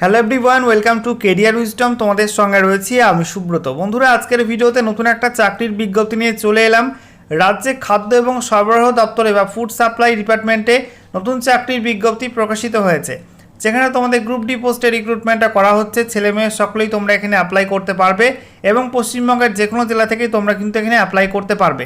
Hello everyone welcome to career wisdom তোমাদের সঙ্গে রয়েছি আমি সুব্রত। বন্ধুরা, আজকের ভিডিওতে নতুন একটা চাকরির বিজ্ঞপ্তি নিয়ে চলে এলাম। রাজ্যে খাদ্য এবং সরবরাহ দপ্তরে বা ফুড সাপ্লাই ডিপার্টমেন্টে নতুন চাকরির বিজ্ঞপ্তি প্রকাশিত হয়েছে। যেখানে তোমাদের গ্রুপ ডি পোস্টে রিক্রুটমেন্টটা করা হচ্ছে। ছেলে মেয়ে সকলেই তোমরা এখানে অ্যাপ্লাই করতে পারবে এবং পশ্চিমবঙ্গের যে কোনো জেলা থেকেই তোমরা কিন্তু এখানে অ্যাপ্লাই করতে পারবে।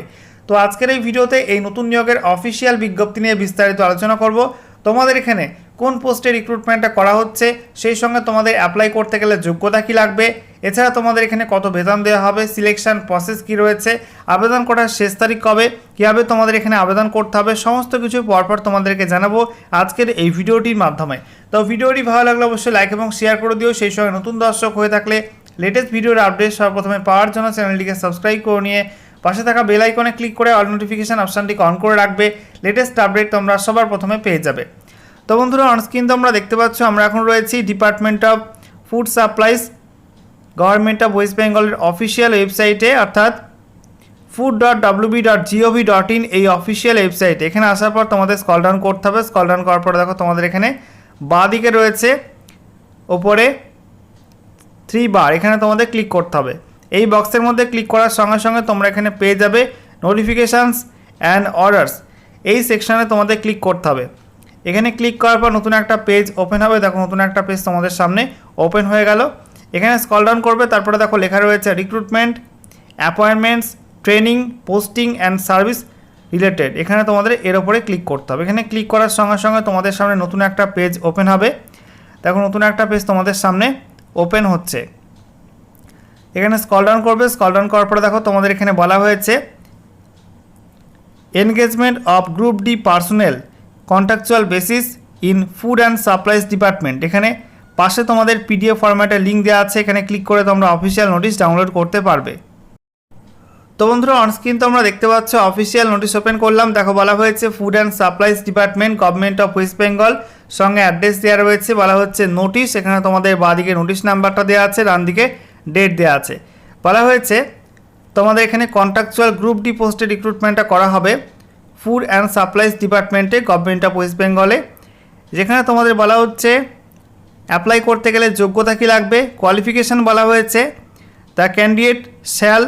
তো আজকের এই ভিডিওতে এই নতুন নিয়োগের অফিসিয়াল বিজ্ঞপ্তি নিয়ে বিস্তারিত আলোচনা করব। তোমাদের এখানে কোন পোস্টে রিক্রুটমেন্টটা করা হচ্ছে, সেই সঙ্গে তোমাদের অ্যাপ্লাই করতে গেলে যোগ্যতা কী লাগবে? এছাড়া তোমাদের এখানে কত বেতন দেওয়া হবে? সিলেকশন প্রসেস কী রয়েছে? আবেদন করার শেষ তারিখ কবে? কীভাবে তোমাদের এখানে আবেদন করতে হবে? সমস্ত কিছু পরপর তোমাদেরকে জানাব আজকের এই ভিডিওটির মাধ্যমে। তো ভিডিওটি ভালো লাগলে অবশ্যই লাইক এবং শেয়ার করে দিও। সেই সঙ্গে নতুন দর্শক হয়ে থাকলে লেটেস্ট ভিডিওর আপডেট সর্বপ্রথমে পাওয়ার জন্য চ্যানেলটিকে সাবস্ক্রাইব করে নিয়ে পাশে থাকা বেল আইকনে ক্লিক করে অল নোটিফিকেশান অপশানটিকে অন করে রাখবে। লেটেস্ট আপডেট তোমরা সবার প্রথমে পেয়ে যাবে। তো বন্ধুরা অনস্ক্রিন তোমরা দেখতে পাচ্ছ, আমরা এখন রয়েছি department of food supplies government of West বেঙ্গলের অফিসিয়াল ওয়েবসাইটে অর্থাৎ food dot W B dot G O V dot in এই অফিসিয়াল ওয়েবসাইট এখানে আসার পর তোমাদের স্কল ডাউন করতে হবে স্কল ডাউন করার পর দেখো তোমাদের এখানে বাঁ দিকে রয়েছে, ওপরে থ্রি বার এখানে তোমাদের ক্লিক করতে হবে। এই বক্সের মধ্যে ক্লিক করার সঙ্গে সঙ্গে তোমরা এখানে পেয়ে যাবে নোটিফিকেশানস অ্যান্ড অর্ডারস এই সেকশানে তোমাদের ক্লিক করতে হবে। এখানে ক্লিক করার পর নতুন একটা পেজ ওপেন হবে। দেখো নতুন একটা পেজ তোমাদের সামনে ওপেন হয়ে গেল। এখানে স্কল ডাউন করবে, তারপরে দেখো লেখা রয়েছে recruitment appointments training posting and service related এখানে তোমাদের এর ওপরে ক্লিক করতে হবে। এখানে ক্লিক করার সঙ্গে সঙ্গে তোমাদের সামনে নতুন একটা পেজ ওপেন হবে। দেখো নতুন একটা পেজ তোমাদের সামনে ওপেন হচ্ছে। এখানে স্কল ডাউন করবে। স্কল ডাউন করার পরে দেখো তোমাদের এখানে বলা হয়েছে engagement of group D personnel contractual basis in food and supplies department এখানে পাশে তোমাদের পিডিএফ ফরম্যাটের লিঙ্ক দেওয়া আছে, এখানে ক্লিক করে তোমরা অফিসিয়াল নোটিশ ডাউনলোড করতে পারবে। তো বন্ধুরা অনস্ক্রিন তোমরা দেখতে পাচ্ছ অফিসিয়াল নোটিশ ওপেন করলাম। দেখো, বলা হয়েছে food and supplies department government of West Bengal সঙ্গে অ্যাড্রেস দেওয়া রয়েছে। বলা হচ্ছে নোটিশ এখানে তোমাদের বাঁদিকে নোটিশ নাম্বারটা দেওয়া আছে ডান দিকে ডেট দেওয়া আছে। বলা হয়েছে, তোমাদের এখানে কন্ট্রাকচুয়াল গ্রুপ ডি পোস্টে রিক্রুটমেন্টটা করা হবে। ফুড অ্যান্ড সাপ্লাইজ ডিপার্টমেন্টে গভর্নমেন্ট অফ ওয়েস্ট বেঙ্গলে, যেখানে তোমাদের বলা হচ্ছে অ্যাপ্লাই করতে গেলে যোগ্যতা কী লাগবে? কোয়ালিফিকেশান বলা হয়েছে the candidate shall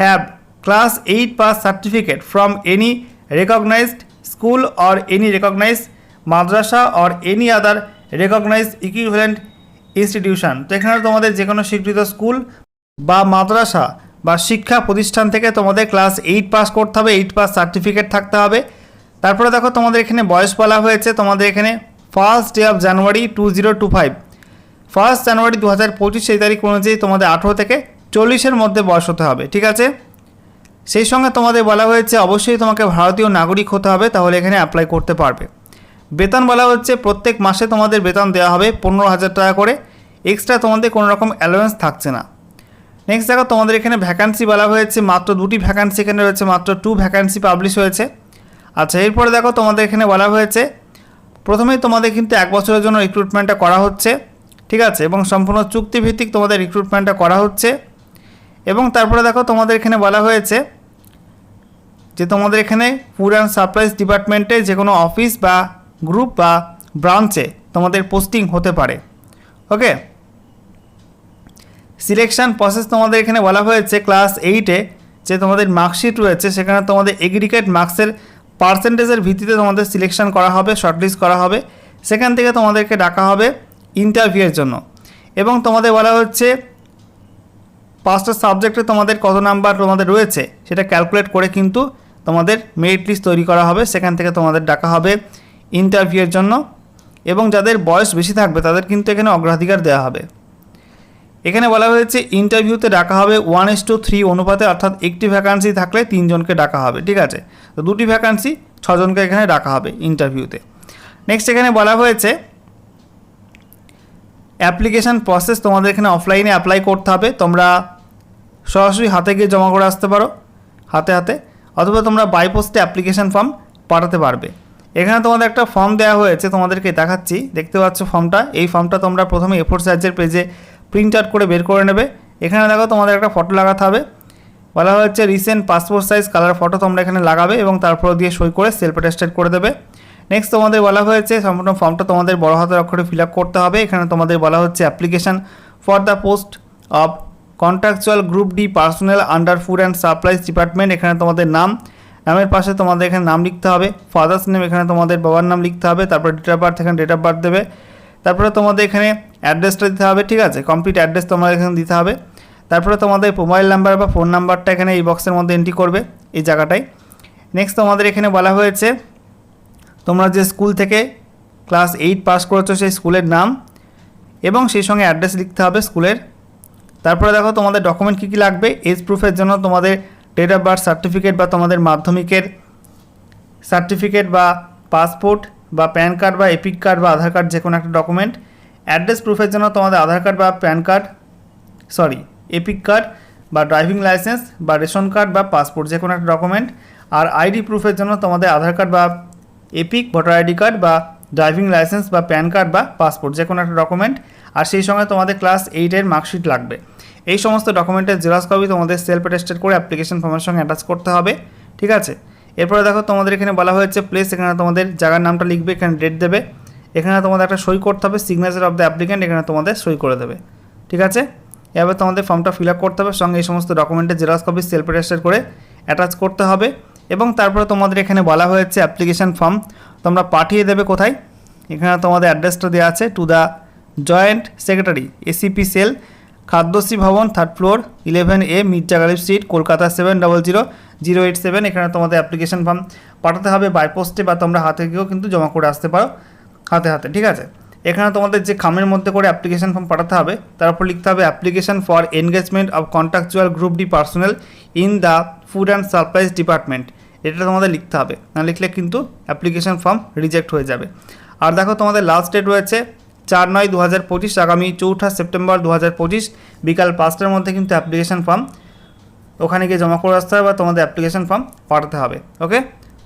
have class eight pass certificate from any recognised school or any recognised madrasa or any other recognised equivalent institution তো এখানে তোমাদের যে কোনো স্বীকৃত স্কুল বা মাদ্রাসা বা শিক্ষা প্রতিষ্ঠান থেকে তোমাদের ক্লাস এইট পাস করতে হবে এইট পাস সার্টিফিকেট থাকতে হবে। তারপরে দেখো তোমাদের এখানে বয়স বলা হয়েছে, তোমাদের এখানে first day of January two zero two five first January দু হাজার পঁচিশ সেই তারিখ অনুযায়ী তোমাদের আঠেরো থেকে চল্লিশের মধ্যে বয়স হতে হবে, ঠিক আছে? সেই সঙ্গে তোমাদের বলা হয়েছে, অবশ্যই তোমাকে ভারতীয় নাগরিক হতে হবে, তাহলে এখানে অ্যাপ্লাই করতে পারবে। বেতন বলা হচ্ছে, প্রত্যেক মাসে তোমাদের বেতন দেওয়া হবে পনেরো হাজার টাকা করে। এক্সট্রা তোমাদের কোনো রকম অ্যালোয়েন্স থাকছে না। নেক্সট দেখো, তোমাদের এখানে ভ্যাকান্সি বলা হয়েছে, মাত্র দুটি ভ্যাকান্সি এখানে রয়েছে, মাত্র টু ভ্যাকান্সি পাবলিশ হয়েছে। আচ্ছা এরপরে দেখো, তোমাদের এখানে বলা হয়েছে, প্রথমেই তোমাদের কিন্তু এক বছরের জন্য রিক্রুটমেন্টটা করা হচ্ছে, ঠিক আছে? এবং সম্পূর্ণ চুক্তিভিত্তিক তোমাদের রিক্রুটমেন্টটা করা হচ্ছে। এবং তারপরে দেখো, তোমাদের এখানে বলা হয়েছে যে তোমাদের এখানে ফুড অ্যান্ড সাপ্লাইজ ডিপার্টমেন্টে যে কোনো অফিস বা গ্রুপ বা ব্রাঞ্চে তোমাদের পোস্টিং হতে পারে। ওকে সিলেকশান প্রসেস তোমাদের এখানে বলা হয়েছে ক্লাস এইটে যে তোমাদের মার্কশিট রয়েছে, সেখানে তোমাদের এগ্রিগেট মার্কসের পার্সেন্টেজের ভিত্তিতে তোমাদের সিলেকশন করা হবে শর্টলিস্ট করা হবে। সেখান থেকে তোমাদেরকে ডাকা হবে ইন্টারভিউয়ের জন্য। এবং তোমাদের বলা হচ্ছে পাঁচটা সাবজেক্টে তোমাদের কত নাম্বার তোমাদের রয়েছে, সেটা ক্যালকুলেট করে কিন্তু তোমাদের মেরিট লিস্ট তৈরি করা হবে। সেখান থেকে তোমাদের ডাকা হবে ইন্টারভিউয়ের জন্য। এবং যাদের বয়স বেশি থাকবে, তাদের কিন্তু এখানে অগ্রাধিকার দেওয়া হবে। এখানে বলা হয়েছে ইন্টারভিউতে ডাকা হবে ওয়ান এস টু থ্রি অনুপাতে, অর্থাৎ একটি ভ্যাকান্সি থাকলে তিনজনকে ডাকা হবে, ঠিক আছে? তো দুটি ভ্যাকান্সি ছজনকে এখানে ডাকা হবে ইন্টারভিউতে নেক্সট এখানে বলা হয়েছে অ্যাপ্লিকেশান প্রসেস তোমাদের এখানে অফলাইনে অ্যাপ্লাই করতে হবে। তোমরা সরাসরি হাতে গিয়ে জমা করে আসতে পারো, হাতে হাতে, অথবা তোমরা বাই পোস্টে অ্যাপ্লিকেশান ফর্ম পাঠাতে পারবে। এখানে তোমাদের একটা ফর্ম দেওয়া হয়েছে, তোমাদেরকে দেখাচ্ছি। দেখতে পাচ্ছ ফর্মটা এই ফর্মটা তোমরা প্রথমে এফোর সাইজের পেজে প্রিন্ট আউট করে বের করে নেবে। এখানে দেখো তোমাদের একটা ফটো লাগাতে হবে। বলা হচ্ছে recent passport size colour photo তোমরা এখানে লাগাবে এবং তারপর দিয়ে সই করে সেলফ অ্যাটেস্টেড করে দেবে। নেক্সট তোমাদের বলা হয়েছে সম্পূর্ণ ফর্মটা তোমাদের বড় হাতের অক্ষরে ফিল করতে হবে। এখানে তোমাদের বলা হচ্ছে application for the post of contractual group D personal under food and supplies department এখানে তোমাদের নাম, নামের পাশে তোমাদের এখানে নাম লিখতে হবে। ফাদার্স নেম এখানে তোমাদের বাবার নাম লিখতে হবে। তারপর ডেট অফ বার্থ এখানে ডেট অফ বার্থ দেবে। তারপরে তোমাদের এখানে অ্যাড্রেসটা দিতে হবে, ঠিক আছে? কমপ্লিট অ্যাড্রেস তোমাদের এখানে দিতে হবে। তারপরে তোমাদের মোবাইল নাম্বার বা ফোন নাম্বারটা এখানে এই বক্সের মধ্যে এন্ট্রি করবে, এই জায়গাটায়। নেক্সট তোমাদের এখানে বলা হয়েছে, তোমরা যে স্কুল থেকে ক্লাস এইট পাস করেছ সেই স্কুলের নাম এবং সেই সঙ্গে অ্যাড্রেস লিখতে হবে স্কুলের তারপরে দেখো তোমাদের ডকুমেন্ট কী কী লাগবে এজ প্রুফের জন্য তোমাদের ডেট অফ বার্থ সার্টিফিকেট বা তোমাদের মাধ্যমিকের সার্টিফিকেট বা পাসপোর্ট বা প্যান কার্ড বা এপিক কার্ড বা আধার কার্ড যে কোনো একটা ডকুমেন্ট, অ্যাড্রেস প্রুফের জন্য তোমাদের আধার কার্ড বা PAN card sorry EPIC card বা ড্রাইভিং লাইসেন্স বা রেশন কার্ড বা পাসপোর্ট যে কোনো একটা ডকুমেন্ট, আর আইডি প্রুফের জন্য তোমাদের আধার কার্ড বা এপিক, ভোটার আইডি কার্ড বা ড্রাইভিং লাইসেন্স বা প্যান কার্ড বা পাসপোর্ট যে কোনো একটা ডকুমেন্ট, আর সেই সঙ্গে তোমাদের ক্লাস এইটের মার্কশিট লাগবে। এই সমস্ত ডকুমেন্টের জেরক্স কপি তোমাদের সেলফ অ্যাটেস্টেড করে অ্যাপ্লিকেশন ফর্মের সঙ্গে অ্যাটাচ করতে হবে, ঠিক আছে? এরপরে দেখো তোমাদের এখানে বলা হয়েছে প্লেস এখানে তোমাদের জায়গার নামটা লিখবে, এখানে ডেট দেবে। এখানে তোমাদের একটা সই করতে হবে সিগনেচার অফ দ্য অ্যাপ্লিকেন্ট এখানে তোমাদের সই করে দেবে। ঠিক আছে? এবার তোমাদের ফর্মটা ফিল আপ করতে হবে, সঙ্গে এই সমস্ত ডকুমেন্টের জেরক্স কপি সেলফ অ্যাটেস্টেড করে অ্যাটাচ করতে হবে। এবং তারপরে তোমাদের এখানে বলা হয়েছে অ্যাপ্লিকেশন ফর্ম তোমরা পাঠিয়ে দেবে কোথায়? এখানে তোমাদের অ্যাড্রেসটা দেওয়া আছে to the joint secretary ACP cell Khadyashree Bhavan third floor eleven A Mirza Ghalib street Kolkata seven double zero zero eight seven এখানে তোমাদের অ্যাপ্লিকেশন ফর্ম পাঠাতে হবে বাই পোস্টে বা তোমরা হাতে গিয়েও কিন্তু জমা করে আসতে পারো, হাতে হাতে, ঠিক আছে? এখানে তোমাদের যে খামের মধ্যে করে অ্যাপ্লিকেশন ফর্ম পাঠাতে হবে তারপর লিখতে হবে application for engagement of contractual group D personal in the food and supplies department এটা তোমাদের লিখতে হবে, না লিখলে কিন্তু অ্যাপ্লিকেশন ফর্ম রিজেক্ট হয়ে যাবে। আর দেখো তোমাদের লাস্ট ডেট রয়েছে চার নয় দু হাজার পঁচিশ আগামী চৌঠা সেপ্টেম্বর দু হাজার পঁচিশ বিকাল পাঁচটার মধ্যে কিন্তু অ্যাপ্লিকেশন ফর্ম ওখানে গিয়ে জমা করে আসতে হবে বা তোমাদের অ্যাপ্লিকেশন ফর্ম পাঠাতে হবে ওকে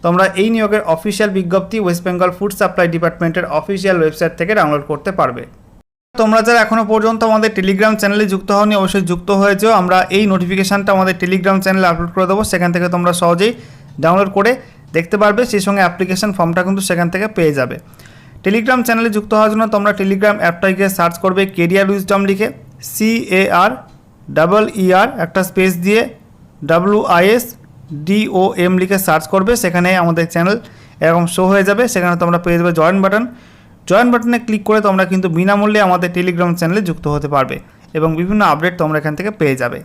তোমরা এই নিয়োগের অফিসিয়াল বিজ্ঞপ্তি ওয়েস্ট বেঙ্গল ফুড সাপ্লাই ডিপার্টমেন্টের অফিসিয়াল ওয়েবসাইট থেকে ডাউনলোড করতে পারবে। তোমরা যারা এখনও পর্যন্ত আমাদের টেলিগ্রাম চ্যানেলে যুক্ত হওনি, অবশ্যই যুক্ত হয়েছেও আমরা এই নোটিফিকেশানটা আমাদের টেলিগ্রাম চ্যানেলে আপলোড করে দেবো। সেখান থেকে তোমরা সহজেই ডাউনলোড করে দেখতে পারবে। সেই সঙ্গে অ্যাপ্লিকেশন ফর্মটা কিন্তু সেখান থেকে পেয়ে যাবে। টেলিগ্রাম চ্যানেলে যুক্ত হওয়ার জন্য তোমরা টেলিগ্রাম অ্যাপটাকে সার্চ করবে কেরিয়ার উইজডম লিখে C A R double E R একটা স্পেস দিয়ে W I S D O M লিখে সার্চ করবে, সেখানে আমাদের চ্যানেল এরকম শো হয়ে যাবে, সেখানে তোমরা পেয়ে যাবে জয়েন বাটন। জয়েন বাটনে ক্লিক করে তোমরা কিন্তু বিনামূল্যে আমাদের টেলিগ্রাম চ্যানেলে যুক্ত হতে পারবে এবং বিভিন্ন আপডেট তোমরা এখান থেকে পেয়ে যাবে।